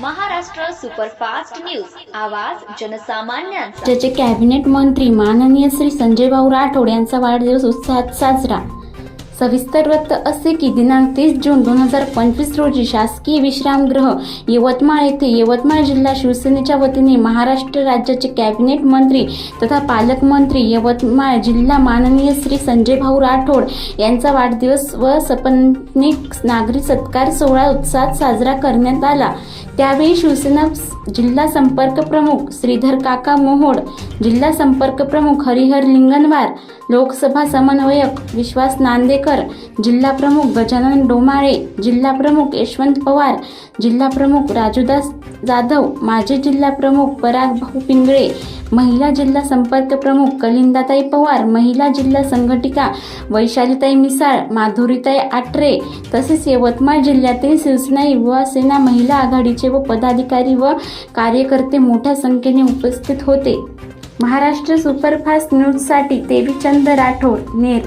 Maharashtra superfast news. आवाज जनसामान्यांचा. ज्याचे cabinet मंत्री माननीय श्री संजयभाऊ राठोड यांचा वाढदिवस उत्साहात साजरा. सविस्तर वृत्त असे की दिनांक तीस जून दोन हजार पंचवीस रोजी शासकीय विश्रामगृह यवतमाळ येथे यवतमाळ जिल्हा शिवसेनेच्या वतीने महाराष्ट्र राज्याचे कॅबिनेट मंत्री तथा पालकमंत्री यवतमाळ जिल्हा माननीय श्री संजय भाऊ राठोड यांचा वाढदिवस व सपत्निक नागरी सत्कार सोहळा उत्साहात साजरा करण्यात आला. त्यावेळी शिवसेना जिल्हा संपर्क प्रमुख श्रीधर काका मोहोड जिल्हा संपर्क प्रमुख हरिहर लिंगनवार लोकसभा समन्वयक विश्वास नांदेकर जिल्हा प्रमुख गजानन डोमाळे जिल्हा प्रमुख यशवंत पवार जिल्हा प्रमुख राजूदास जाधव माजी जिल्हा प्रमुख पराग भाऊ पिंगळे महिला जिल्हा संपर्क प्रमुख कलिंदाताई पवार महिला जिल्हा संघटिका वैशालीताई मिसाळ माधुरीताई आटरे तसेच यवतमाळ जिल्ह्यातील शिवसेना युवा सेना महिला आघाडीचे व पदाधिकारी व कार्यकर्ते मोठ्या संख्येने उपस्थित होते. महाराष्ट्र सुपरफास्ट न्यूजसाठी देवीचंद राठोड नेर